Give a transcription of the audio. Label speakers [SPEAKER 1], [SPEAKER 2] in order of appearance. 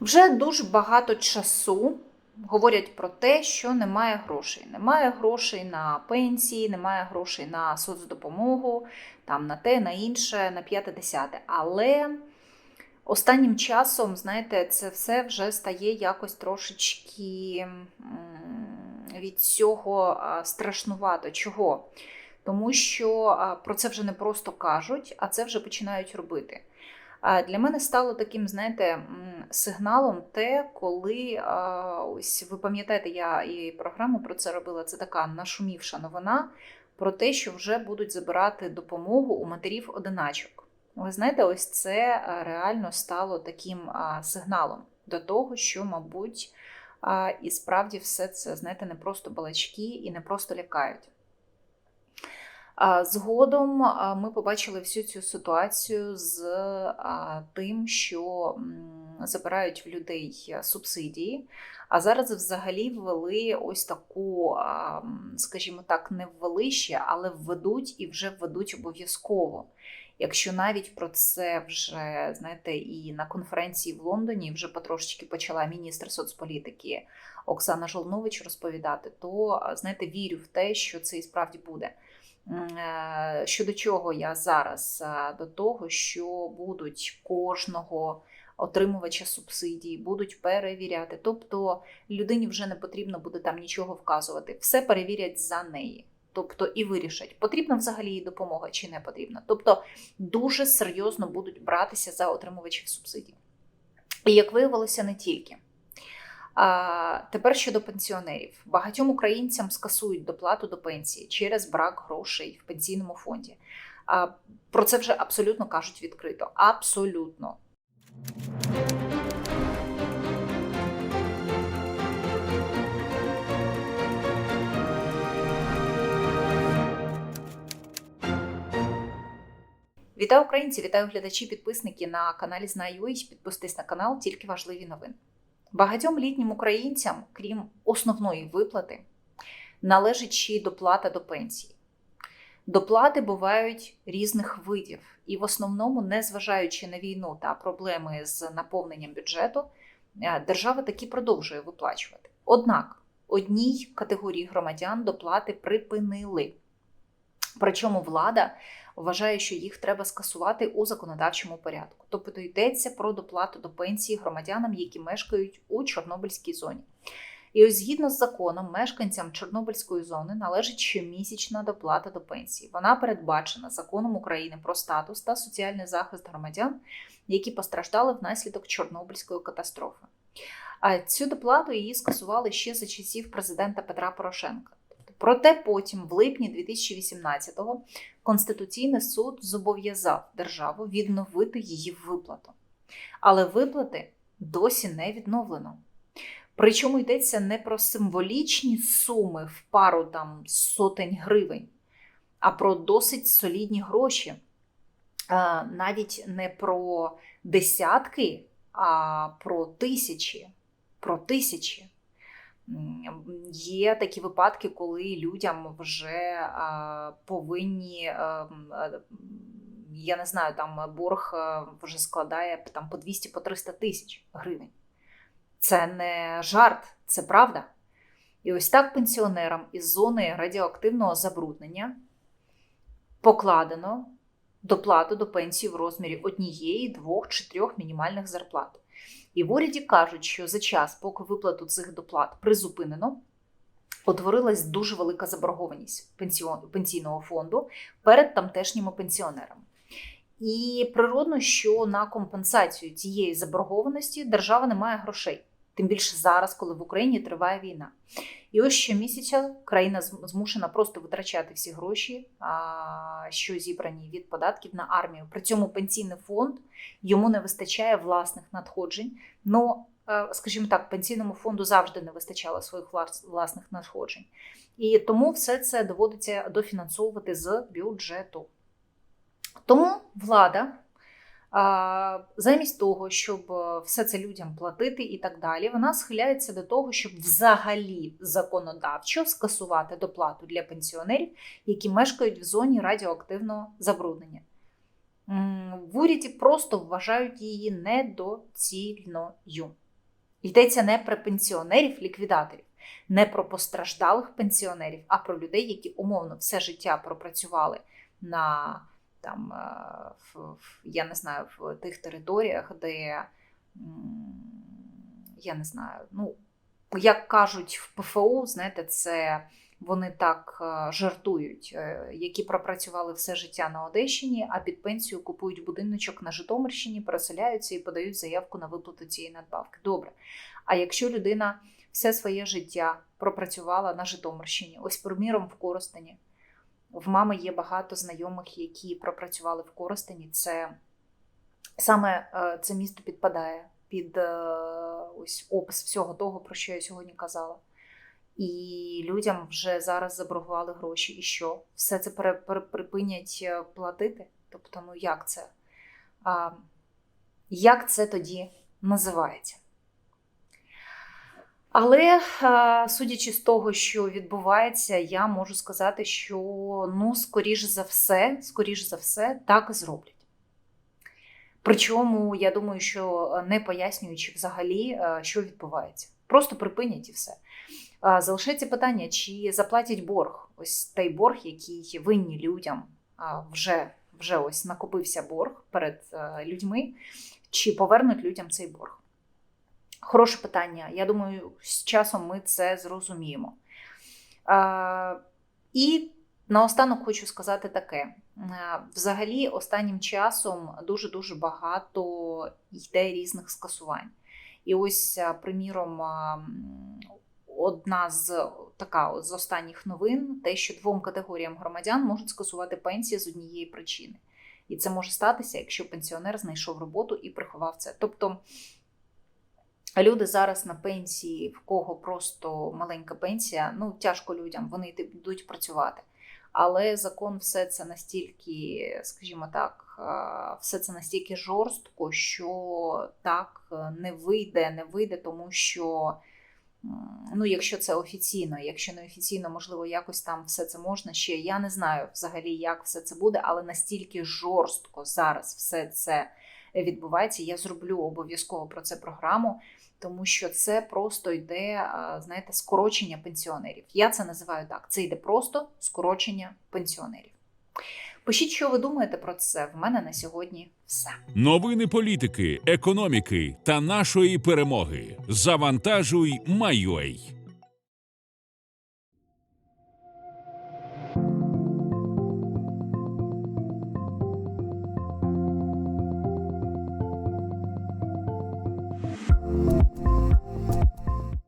[SPEAKER 1] Вже дуже багато часу говорять про те, що немає грошей. Немає грошей на пенсії, немає грошей на соцдопомогу, там на те, на інше, на п'яте десяте. Але останнім часом, знаєте, це все вже стає якось трошечки від цього страшнувато. Чого? Тому що про це вже не просто кажуть, а це вже починають робити. Для мене стало таким, знаєте, сигналом те, коли ось ви пам'ятаєте, я і програму про це робила. Це така нашумівша новина про те, що вже будуть забирати допомогу у матерів одиначок. Ви знаєте, ось це реально стало таким сигналом до того, що, мабуть, і справді все це, знаєте, не просто балачки і не просто лякають. Згодом ми побачили всю цю ситуацію з тим, що забирають в людей субсидії. А зараз взагалі ввели ось таку, скажімо так, не ввели ще, але введуть і вже введуть обов'язково. Якщо навіть про це вже знаєте, і на конференції в Лондоні вже потрошечки почала міністр соцполітики Оксана Жолнович розповідати, то знаєте, вірю в те, що це і справді буде. Е, Щодо чого я зараз? Е, До того, що будуть кожного отримувача субсидій, будуть перевіряти. Тобто людині вже не потрібно буде там нічого вказувати. Все перевірять за неї. Тобто і вирішать, потрібна взагалі їй допомога чи не потрібна. Тобто дуже серйозно будуть братися за отримувачів субсидій. І як виявилося, не тільки. А, Тепер щодо пенсіонерів. Багатьом українцям скасують доплату до пенсії через брак грошей в пенсійному фонді. А, Про це вже абсолютно кажуть відкрито. Абсолютно. Вітаю українці, вітаю глядачі, підписники на каналі Знаю.ua. Підписуйтесь на канал, тільки важливі новини. Багатьом літнім українцям, крім основної виплати, належить ще й доплата до пенсії. Доплати бувають різних видів, і в основному, незважаючи на війну та проблеми з наповненням бюджету, е, держава таки продовжує виплачувати. Однак одній категорії громадян доплати припинили. Причому влада вважає, що їх треба скасувати у законодавчому порядку. Тобто йдеться про доплату до пенсії громадянам, які мешкають у Чорнобильській зоні. І ось згідно з законом, мешканцям Чорнобильської зони належить щомісячна доплата до пенсії. Вона передбачена законом України про статус та соціальний захист громадян, які постраждали внаслідок Чорнобильської катастрофи. А цю доплату її скасували ще за часів президента Петра Порошенка. Проте потім, в липні 2018-го, Конституційний суд зобов'язав державу відновити її виплату. Але виплати досі не відновлено. Причому йдеться не про символічні суми в пару там сотень гривень, а про досить солідні гроші. Навіть не про десятки, а про тисячі. Про тисячі. Є такі випадки, коли людям вже повинні, я не знаю, там борг вже складає там по 200 по 300 тисяч гривень. Це не жарт, це правда. І ось так пенсіонерам із зони радіоактивного забруднення покладено доплату до пенсії в розмірі однієї, двох чи трьох мінімальних зарплат. І в уряді кажуть, що за час, поки виплату цих доплат призупинено, утворилась дуже велика заборгованість пенсійного фонду перед тамтешніми пенсіонерами. І природно, що на компенсацію цієї заборгованості держава не має грошей. Тим більше зараз, коли в Україні триває війна. І ось щомісяця країна змушена просто витрачати всі гроші, що зібрані від податків на армію. При цьому пенсійний фонд йому не вистачає власних надходжень. Ну, скажімо так, пенсійному фонду завжди не вистачало своїх власних надходжень. І тому все це доводиться дофінансовувати з бюджету. Тому влада замість того, щоб е, все це людям платити і так далі, вона схиляється до того, щоб взагалі законодавчо скасувати доплату для пенсіонерів, які мешкають в зоні радіоактивного забруднення. В уряді просто вважають її недоцільною. Йдеться не про пенсіонерів-ліквідаторів, не про постраждалих пенсіонерів, а про людей, які умовно все життя пропрацювали на там, е, в, в, я не знаю, в тих територіях, де я не знаю, ну, як кажуть в ПФУ, знаєте, це вони так е, жартують, е, які пропрацювали все життя на Одещині, а під пенсію купують будиночок на Житомирщині, переселяються і подають заявку на виплату цієї надбавки. Добре. А якщо людина все своє життя пропрацювала на Житомирщині, ось, приміром, в Коростені, в мами є багато знайомих, які пропрацювали в Коростені. Це саме е, це місто підпадає під е, ось опис всього того, про що я сьогодні казала. І людям вже зараз заборгували гроші. І що? Все це припинять е, платити? Тобто, ну як це? А, як це тоді називається? Але е, судячи з того, що відбувається, я можу сказати, що ну, скоріш за все, скоріш за все, так і зроблять. Причому я думаю, що е, не пояснюючи взагалі, е, що відбувається. Просто припинять і все. Залишається питання, чи заплатять борг, ось той борг, який винні людям вже, вже ось накопився борг перед людьми, чи повернуть людям цей борг. Хороше питання. Я думаю, з часом ми це зрозуміємо. А, І наостанок хочу сказати таке: взагалі, останнім часом дуже-дуже багато йде різних скасувань. І ось, приміром, одна з така з останніх новин: те, що двом категоріям громадян можуть скасувати пенсії з однієї причини. І це може статися, якщо пенсіонер знайшов роботу і приховав це. Тобто люди зараз на пенсії, в кого просто маленька пенсія, ну тяжко людям, вони йти- йдуть працювати. Але закон все це настільки, скажімо так, е, все це настільки жорстко, що так е, не вийде, не вийде, тому що ну, якщо це офіційно, якщо не офіційно, можливо, якось там все це можна ще. Я не знаю взагалі, як все це буде, але настільки жорстко зараз все це відбувається. Я зроблю обов'язково про це програму, тому що це просто йде, знаєте, скорочення пенсіонерів. Я це називаю так: це йде просто скорочення пенсіонерів. Пишіть, що ви думаєте про це. В мене на сьогодні все.
[SPEAKER 2] Новини політики, економіки та нашої перемоги. Завантажуй, Майой.